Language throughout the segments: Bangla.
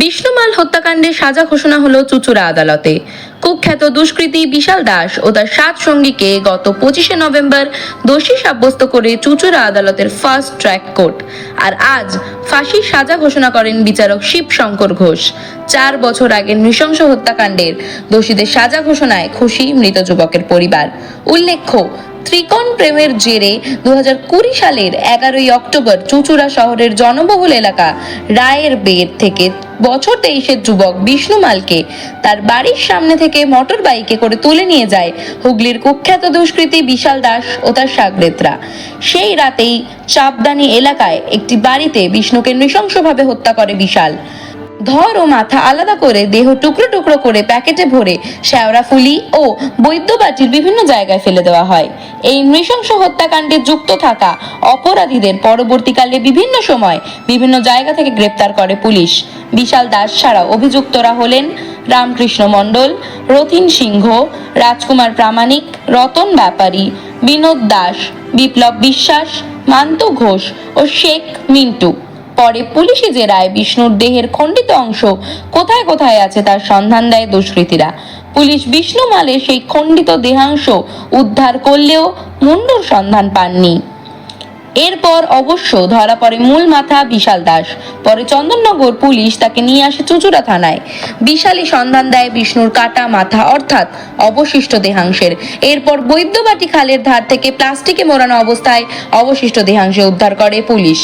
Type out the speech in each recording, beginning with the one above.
বিষ্ণুমাল হত্যাকাণ্ডে সাজা ঘোষণা হলো চুচুড়া আদালতে। কুখ্যাত দুষ্কৃতী বিশাল দাস ও তার সাত সঙ্গীকে গত পঁচিশে নভেম্বর দোষী সাব্যস্ত করে চুচুড়া আদালতের ফার্স্ট ট্র্যাক কোর্ট। আর আজ ফাঁসির সাজা ঘোষণা করেন বিচারক শিব শঙ্কর ঘোষ। চার বছর আগের নৃশংস হত্যাকাণ্ডের দোষীদের সাজা ঘোষণায় খুশি মৃত যুবকের পরিবার। উল্লেখ্য ত্রিকোণ প্রেমের জেরে দু হাজার কুড়ি সালের এগারোই অক্টোবর চুচুড়া শহরের জনবহুল এলাকা রায়ের বের থেকে বছর তেইশের যুবক বিষ্ণু মালকে তার বাড়ির সামনে থেকে মোটর বাইকে করে তুলে নিয়ে যায় হুগলির কুখ্যাত দুষ্কৃতী বিশাল দাস ও তার সাগরেতরা। সেই রাতেই চাপদানি এলাকায় একটি বাড়িতে বিষ্ণুকে নৃশংসভাবে হত্যা করে বিশাল। ধর ও মাথা আলাদা করে, দেহ টুকরো টুকরো করে প্যাকেটে ভরে শ্যাওড়া ফুলি ও বৈদ্যবাটির বিভিন্ন জায়গায় ফেলে দেওয়া হয়। এই নৃশংস হত্যাকাণ্ডে যুক্ত থাকা অপরাধীদের পরবর্তীকালে বিভিন্ন সময় বিভিন্ন জায়গা থেকে গ্রেপ্তার করে পুলিশ। বিশাল দাস ছাড়াও অভিযুক্তরা হলেন রামকৃষ্ণ মণ্ডল, রথিন সিংহ, রাজকুমার প্রামাণিক, রতন ব্যাপারী, বিনোদ দাস, বিপ্লব বিশ্বাস, মান্ত ঘোষ ও শেখ মিন্টু। পরে পুলিশি জেরায় বিষ্ণুর দেহের খণ্ডিত অংশ, কোথায় কোথায় আছে তার সন্ধান দেয় দুষ্কৃতীরা। পুলিশ বিষ্ণু মালের সেই খণ্ডিত দেহাংশ উদ্ধার করলেও মুন্ডুর সন্ধান পাননি। এরপর অবশ্য ধরা পড়ে মূল মাথা বিশাল দাস। পরে চন্দননগর পুলিশ তাকে নিয়ে আসে চুচুড়া থানায়। বিশালই সন্ধান দেয় বিষ্ণুর কাটা মাথা, অর্থাৎ অবশিষ্ট দেহাংশের। এরপর বৈদ্যবাটি খালের ধার থেকে প্লাস্টিকে মোড়ানো অবস্থায় অবশিষ্ট দেহাংশ উদ্ধার করে পুলিশ।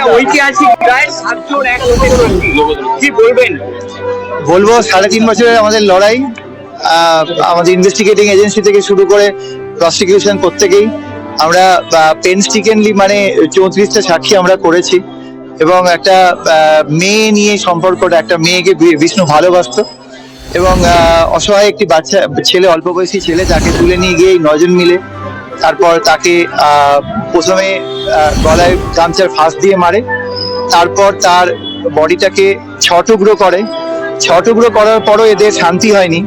একটা ঐতিহাসিক প্রায় সাতজন কি বলবেন? বলব, সাড়ে তিন বছরের আমাদের লড়াই আমাদের ইনভেস্টিগেটিং এজেন্সি থেকে শুরু করে প্রসিকিউশন প্রত্যেকেই। আমরা পেনস্টিকেনলি মানে চৌত্রিশটা সাক্ষী আমরা করেছি। এবং একটা মেয়ে নিয়ে সম্পর্কটা, একটা মেয়েকে বিষ্ণু ভালোবাসতো। এবং অসহায় একটি বাচ্চা, ছেলে, অল্প বয়সী ছেলে তাকে তুলে নিয়ে গিয়ে নজন মিলে তারপর তাকে প্রথমে গলায় গামছার ফাঁস দিয়ে মারে। তারপর তার বডিটাকে ছ টুকরো করে। ছ টুকরো করার পরও এদের শান্তি হয়নি।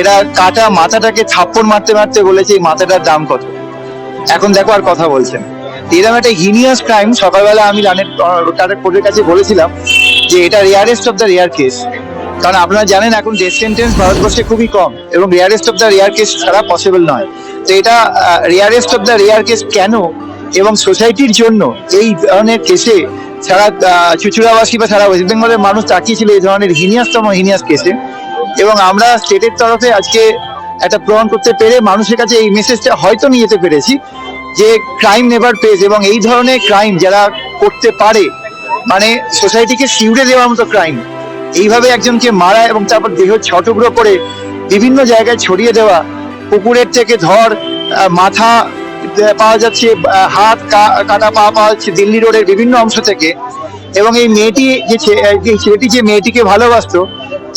এরা কাটা মাথাটাকে থাপ্পড় মারতে মারতে বলেছে, এই মাথাটার দাম কত? এখন দেখো আর কথা বলছেন এরকম একটা হিনিয়াস ক্রাইম সকালবেলা আমি রানের কোর্টের কাছে বলেছিলাম যে এটা rarest of the rare case কারণ আপনারা জানেন এখন ডেথ সেন্টেন্স ভারতবর্ষে খুবই কম এবং rarest of the rare case ছাড়া পসিবল নয়। তো এটা rarest of the rare case কেন এবং সোসাইটির জন্য এই ধরনের কেসে সারা চুচুড়াবাসী বা সারা ওয়েস্ট বেঙ্গলের মানুষ তাকিয়েছিল এই ধরনের হিনিয়াসতম হিনিয়াস কেসে এবং আমরা স্টেটের তরফে আজকে একটা প্রমাণ করতে পেরে মানুষের কাছে এই মেসেজটা হয়তো নিয়ে যেতে পেরেছি যে ক্রাইম নেভার পেজ এবং এই ধরনের ক্রাইম যারা করতে পারে মানে সোসাইটিকে শিউরে দেওয়ার মতো ক্রাইম এইভাবে একজনকে মারা এবং তারপর দেহ ছটুকরো করে বিভিন্ন জায়গায় ছড়িয়ে দেওয়া, পুকুরের থেকে ধর মাথা পাওয়া যাচ্ছে হাত কাটা পা পাওয়া যাচ্ছে, দিল্লি রোডের বিভিন্ন অংশ থেকে। এবং এই মেয়েটি যে ছেলেটি যে মেয়েটিকে ভালোবাসতো,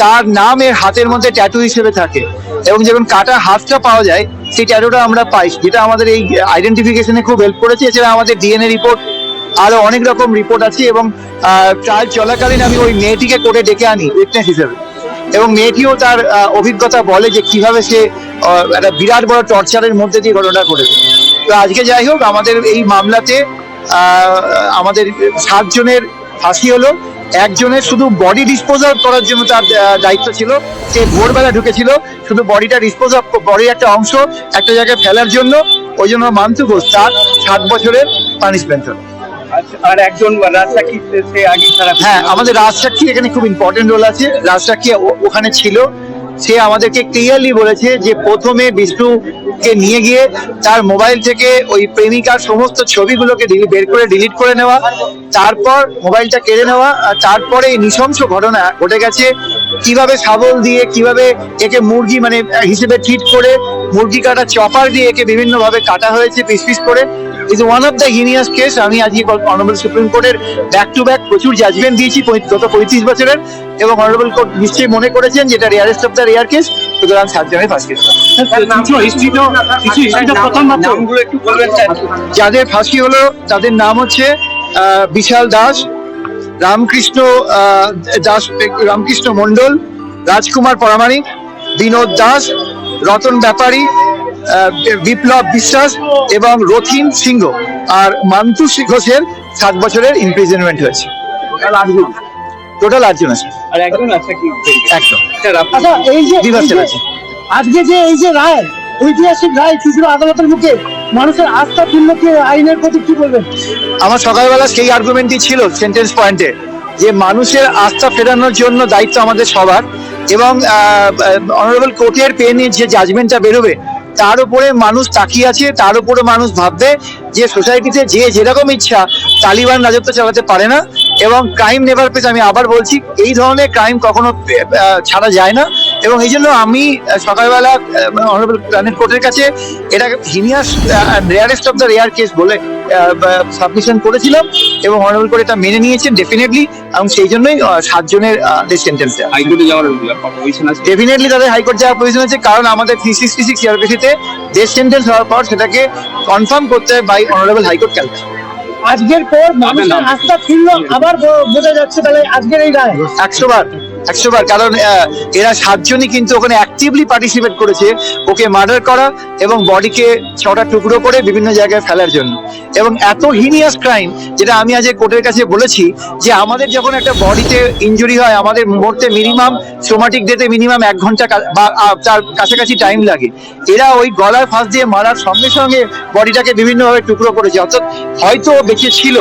তার নাম এর হাতের মধ্যে ট্যাটু হিসেবে থাকে। এবং যখন কাটা হাতটা পাওয়া যায়, সেই ট্যাটুটা আমরা পাই, যেটা আমাদের এই আইডেন্টিফিকেশনে খুব হেল্প করেছে। এছাড়া আমাদের ডিএনএ রিপোর্ট আরও অনেক রকম রিপোর্ট আছে এবং ট্রায়াল চলাকালীন আমি ওই মেয়েটিকে কোর্টে ডেকে আনি। উইটনেস হিসেবে। এবং মেয়েটিও তার অভিজ্ঞতা বলে যে কীভাবে সে একটা বিরাট বড় টর্চারের মধ্যে দিয়ে ঘটনা করেছে তো আজকে যাই হোক আমাদের এই মামলাতে আমাদের সাতজনের ফাঁসি হলো। একজনের শুধু বডি ডিসপোজাল করার জন্য তার দায়িত্ব ছিল। সে ভোরবেলা ঢুকেছিল শুধু বডিটা ডিসপোজ অফ বডির একটা অংশ একটা জায়গায় ফেলার জন্য। ওই জন্য মানতু ঘোষ তার সাত বছরের পানিশমেন্ট হলো। আর একজন রাজসাক্ষী সে আগে ছাড়া হ্যাঁ আমাদের এখানে খুব ইম্পর্টেন্ট রোল আছে। ওখানে ছিল। সে আমাদেরকে ক্লিয়ারলি বলেছে যে প্রথমে বিষ্ণুকে নিয়ে গিয়ে তার মোবাইল থেকে ওই প্রেমিকার সমস্ত ছবিগুলোকে বের করে ডিলিট করে নেওয়া, তারপর মোবাইলটা কেড়ে নেওয়া, আর তারপরে এই নৃশংস ঘটনা ঘটে গেছে। কীভাবে শাবল দিয়ে, কীভাবে একে মুরগি মানে হিসেবে ট্রিট করে, মুরগি কাটা চপার দিয়ে একে বিভিন্ন ভাবে কাটা হয়েছে পিস পিস করে। Is one of the heinous case আমি আজকে অনারেবল সুপ্রিম কোর্টের ব্যাক টু ব্যাক প্রচুর জাজমেন্ট দিয়েছি গত পঁয়ত্রিশ বছরের। এবং অনারেবল কোর্ট নিশ্চয়ই মনে করেছেন যেটা rarest of the rare case সুতরাং সাতজনের ফার্স্ট কেস যাদের ফাঁসি হলো তাদের নাম হচ্ছে বিশাল দাস রামকৃষ্ণ দাস রামকৃষ্ণ মণ্ডল রাজকুমার পরামানিক বিনোদ দাস রতন ব্যাপারী বিপ্লব বিশ্বাস এবং রথিন সিংহ আর মান্তু ঘোষের সাত বছরের ইমপ্রিজনমেন্ট হয়েছে। টোটাল আটজন আছে। আর একজন আছে কি? একদম আচ্ছা এই যে। আজকে যে এই যে রায় ঐতিহাসিক রায় চুচুড়া আদালতের মুখে মানুষের আস্থা ফিরল কি আইনের প্রতি কি বলবেন? আমার সকালবেলা সেই আর্গুমেন্টই ছিল সেন্টেন্স পয়েন্টে যে মানুষের আস্থা ফেরানোর জন্য দায়িত্ব আমাদের সবার এবং অনারেবল কোর্টের পেনে যে জাজমেন্টটা বেরোবে তার উপরে মানুষ তাকিয়ে আছে, তার উপরে মানুষ ভাববে যে সোসাইটিতে যে যেরকম ইচ্ছা তালিবান রাজত্ব চালাতে পারে না এবং ক্রাইম নেভার পেজ আমি আবার বলছি, এই ধরনের ক্রাইম কখনো ছাড়া যায় না। এবং এই জন্য আমি সকালবেলা অনারেবল প্ল্যানেট কোর্টের কাছে এটা heinous rarest of the rare case বলে সাবমিশন করেছিলাম এবং অনারেবল কোর্ট এটা মেনে নিয়েছেন ডেফিনেটলি এবং সেই জন্যই সাতজনের সেন্টেন্স দেওয়া হাইকোর্টে যাওয়ার পজিশন আছে? ডেফিনেটলি তাদের হাইকোর্ট যাওয়ার প্রয়োজন আছে কারণ আমাদের থ্রি সিক্সটি সিক্স সিআরপিসিতে ডেথ সেন্টেন্স হওয়ার পর সেটাকে কনফার্ম করতে হয় বাই অনারেবল হাইকোর্ট ক্যালকাটা আজকের পর মানুষের? আস্থা ফিরল আবার বোঝা যাচ্ছে তাহলে আজকের এই রায়। একশো বার। একশো বার কারণ এরা সাতজনই কিন্তু ওখানে অ্যাক্টিভলি পার্টিসিপেট করেছে ওকে মার্ডার করা এবং বডিকে ছটা টুকরো করে বিভিন্ন জায়গায় ফেলার জন্য। এবং এত হিনিয়াস ক্রাইম যেটা আমি আজ কোর্টের কাছে বলেছি যে আমাদের যখন একটা বডিতে ইনজুরি হয়, আমাদের মুহূর্তে মিনিমাম সোমাটিক ডেতে মিনিমাম এক ঘণ্টা বা তার কাছাকাছি টাইম লাগে। এরা ওই গলার ফাঁস দিয়ে মারার সঙ্গে সঙ্গে বডিটাকে বিভিন্নভাবে টুকরো করেছে। অর্থাৎ হয়তো বেঁচে ছিল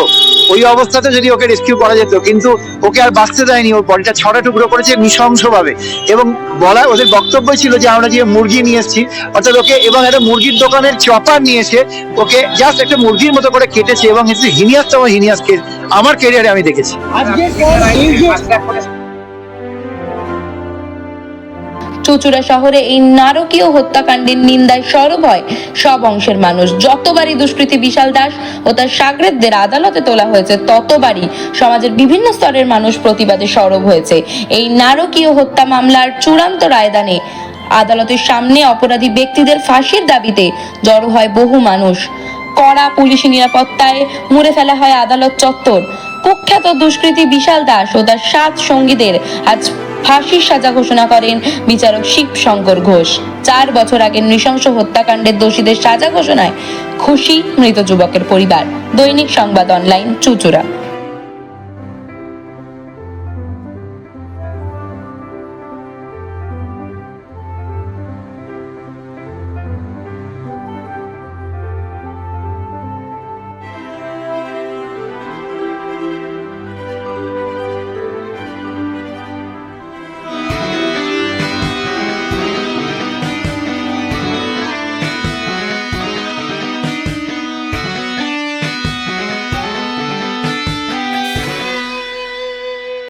ওই অবস্থাতে যদি ওকে রেস্কিউ করা যেত, কিন্তু ওকে আর বাঁচতে দেয়নি, ওর বডিটা ছটা টুকরো করেছে নৃশংসভাবে। এবং বলা, ওদের বক্তব্য ছিল যে আমরা যে মুরগি নিয়ে এসেছি, অর্থাৎ ওকে এবং একটা মুরগির দোকানের চপার নিয়ে এসে ওকে জাস্ট একটা মুরগির মতো করে কেটেছে এবং হিনিয়াস হিনিয়াসতম হিনিয়াস কেস আমার কেরিয়ারে আমি দেখেছি। আজকের চুচুড়া শহরে এই নারকীয় হত্যাকাণ্ডের নিন্দায় সরব হয় সব অংশের মানুষ। যতবারই দুষ্কৃতী বিশাল দাস ও তার সাগরেদদের আদালতে তোলা হয়েছে, ততবারই সমাজের বিভিন্ন স্তরের মানুষ প্রতিবাদে সরব হয়েছে। এই নারকীয় হত্যা মামলার চূড়ান্ত রায়দানে আদালতের সামনে অপরাধী ব্যক্তিদের ফাঁসির দাবিতে জড়ো হয় বহু মানুষ। কড়া পুলিশি নিরাপত্তায় মুড়ে ফেলা হয় আদালত চত্বর। কুখ্যাত দুষ্কৃতী বিশাল দাস ও তার সাত সঙ্গীদের আজ ফাঁসির সাজা ঘোষণা করেন বিচারক শিব শঙ্কর ঘোষ। চার বছর আগে নৃশংস হত্যাকাণ্ডের দোষীদের সাজা ঘোষণায় খুশি মৃত যুবকের পরিবার। দৈনিক সংবাদ অনলাইন চুচুড়া।